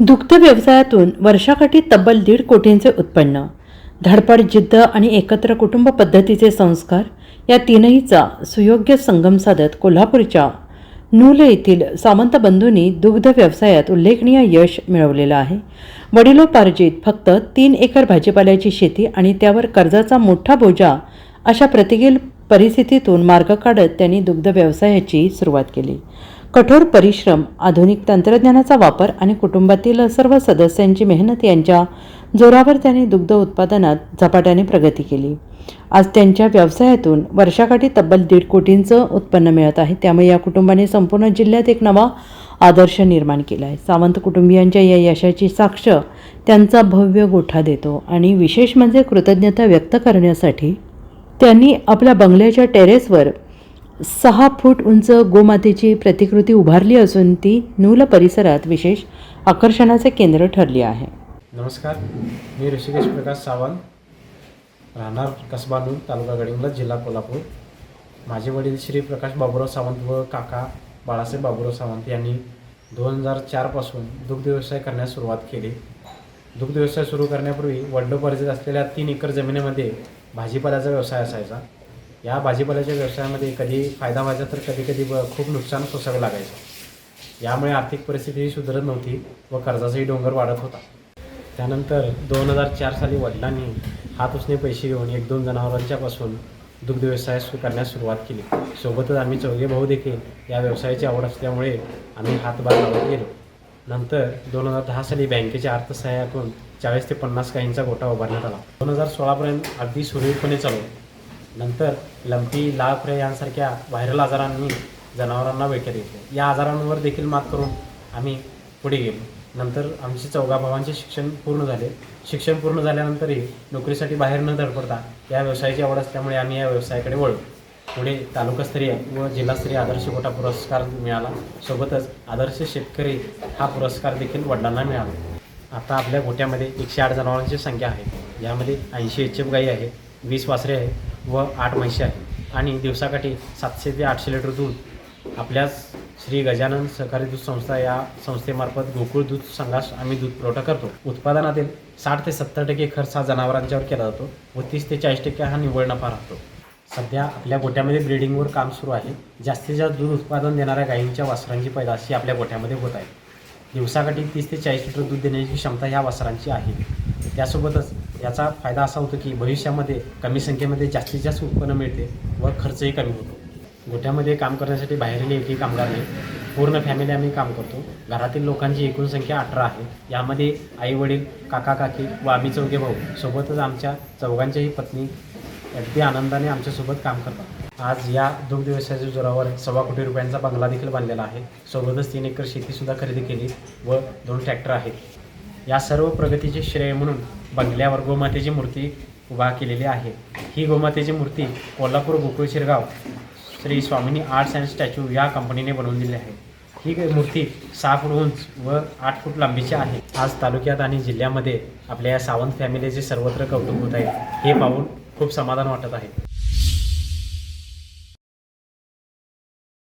दुग्ध व्यवसायातून वर्षाकाठी तब्बल दीड कोटींचे उत्पन्न. धडपड जिद्द आणि एकत्र कुटुंब पद्धतीचे संस्कार या तीनहीचा सुयोग्य संगम साधत कोल्हापूरच्या नूल येथील सामंत बंधूंनी दुग्ध व्यवसायात उल्लेखनीय यश मिळवलेलं आहे. वडिलोपार्जित फक्त तीन एकर भाजीपाल्याची शेती आणि त्यावर कर्जाचा मोठा बोजा अशा प्रतिकूल परिस्थितीतून मार्ग काढत त्यांनी दुग्ध व्यवसायाची सुरुवात केली. कठोर परिश्रम आधुनिक तंत्रज्ञानाचा वापर आणि कुटुंबातील सर्व सदस्यांची मेहनत यांच्या जोरावर त्यांनी दुग्ध उत्पादनात झपाट्याने प्रगती केली. आज त्यांच्या व्यवसायातून वर्षाकाठी तब्बल दीड कोटींचं उत्पन्न मिळत आहे. त्यामुळे या कुटुंबाने संपूर्ण जिल्ह्यात एक नवा आदर्श निर्माण केला आहे सावंत कुटुंबियांच्या या यशाची साक्ष त्यांचा भव्य गोठा देतो आणि विशेष म्हणजे कृतज्ञता व्यक्त करण्यासाठी त्यांनी आपल्या बंगल्याच्या टेरेसवर सहा फूट उंच गोमातेची प्रतिकृती उभारली असून ती नूल परिसरात विशेष आकर्षणाचे केंद्र ठरली आहे. नमस्कार मी ऋषिकेश प्रकाश सावंत राहणार कसबा नूल तालुका गडिंगला जिल्हा कोल्हापूर. माझे वडील श्री प्रकाश बाबुराव सावंत व काका बाळासाहेब बाबुराव सावंत यांनी दोन हजार चारपासून दुग्ध व्यवसाय करण्यास सुरुवात केली. दुग्ध व्यवसाय सुरू करण्यापूर्वी वडिलोपार्जित असलेल्या तीन एकर जमिनीमध्ये भाजीपाल्याचा व्यवसाय असायचा. या भाजीपाल्याच्या व्यवसायामध्ये कधी फायदा व्हायचा तर कधी कधी ब खूप नुकसान सोसावं लागायचं. यामुळे आर्थिक परिस्थितीही सुधारत नव्हती व कर्जाचाही डोंगर वाढत होता. त्यानंतर दोन हजार चार साली वडिलांनी हात उसने पैसे घेऊन एक दोन जनावरांच्यापासून दुग्ध व्यवसाय सु करण्यास सुरुवात केली. सोबतच आम्ही चौघे भाऊ देखील या व्यवसायाची आवड असल्यामुळे आम्ही हातभार लावत गेलो. नंतर दोन हजार दहा साली बँकेच्या अर्थसहाय्यातून चाळीस ते पन्नास काहींचा गोठा उभारण्यात आला. दोन हजार सोळापर्यंत अगदी सुरळीतपणे चालू. नंतर लंपी लाळफ्रे यांसारख्या व्हायरल आजारांनी जनावरांना वेठे देतो या आजारांवर देखील मात करून आम्ही पुढे गेलो. नंतर आमचे चौघा भावांचे शिक्षण पूर्ण झाले. शिक्षण पूर्ण झाल्यानंतरही नोकरीसाठी बाहेर न धडपडता या व्यवसायाची आवड असल्यामुळे आम्ही या व्यवसायाकडे वळलो. पुढे तालुकास्तरीय व जिल्हास्तरीय आदर्श गोटा पुरस्कार मिळाला. सोबतच आदर्श शेतकरी हा पुरस्कार देखील वडिलांना मिळाला. आता आपल्या गोट्यामध्ये एकशे आठ जनावरांची संख्या आहे. यामध्ये ऐंशी एच एफ गाई आहे वीस वासरे आहे व आठ म्हशी आहे आणि दिवसाकाठी सातशे ते आठशे लिटर दूध आपल्याच श्री गजानन सहकारी दूध संस्था या संस्थेमार्फत गोकुळ दूध संघास आम्ही दूध पुरवठा करतो. उत्पादनातील साठ ते सत्तर टक्के खर्च हा जनावरांच्यावर केला जातो व तीस ते चाळीस टक्के हा निव्वळ नफा राहतो सध्या आपल्या गोट्यामध्ये ब्रिडिंगवर काम सुरू आहे. जास्तीत जास्त दूध उत्पादन देणाऱ्या गायींच्या वासरांची पैदास ही आपल्या गोट्यामध्ये होत आहे. दिवसाकाठी तीस ते चाळीस लिटर दूध देण्याची क्षमता ह्या वासरांची आहे. त्यासोबतच याचा फायदा असा होतो की भविष्यामध्ये कमी संख्येमध्ये जास्तीत जास्त उत्पन्न मिळते व खर्चही कमी होतो. गोठ्यामध्ये काम करण्यासाठी बाहेरील एकही कामगार नाही. पूर्ण फॅमिली आम्ही काम करतो. घरातील लोकांची एकूण संख्या अठरा आहे. यामध्ये आई वडील काका काकी व आम्ही चौघे भाऊ. सोबतच आमच्या चौघांच्याही पत्नी अगदी आनंदाने आमच्यासोबत काम करतात. आज या दुग्ध व्यवसायाच्या जोरावर सव्वा कोटी रुपयांचा बंगला देखील बांधलेला आहे. सोबतच तीन एकर शेतीसुद्धा खरेदी केली व दोन ट्रॅक्टर आहेत. या सर्व प्रगतीचे श्रेय म्हणून बंगल्यावर गोमातेची मूर्ती उभा केलेली आहे. ही गोमातेची मूर्ती Kolhapur Gokul Shirgaon Shri Swamini arts and statue या कंपनीने बनवून दिली आहे. ही मूर्ती सहा फूट उंच व आठ फूट लांबीची आहे. आज तालुक्यात आणि जिल्ह्यामध्ये आपल्या या सावंत फॅमिलीचे सर्वत्र कौतुक होत आहे. हे पाहून खूप समाधान वाटत आहे.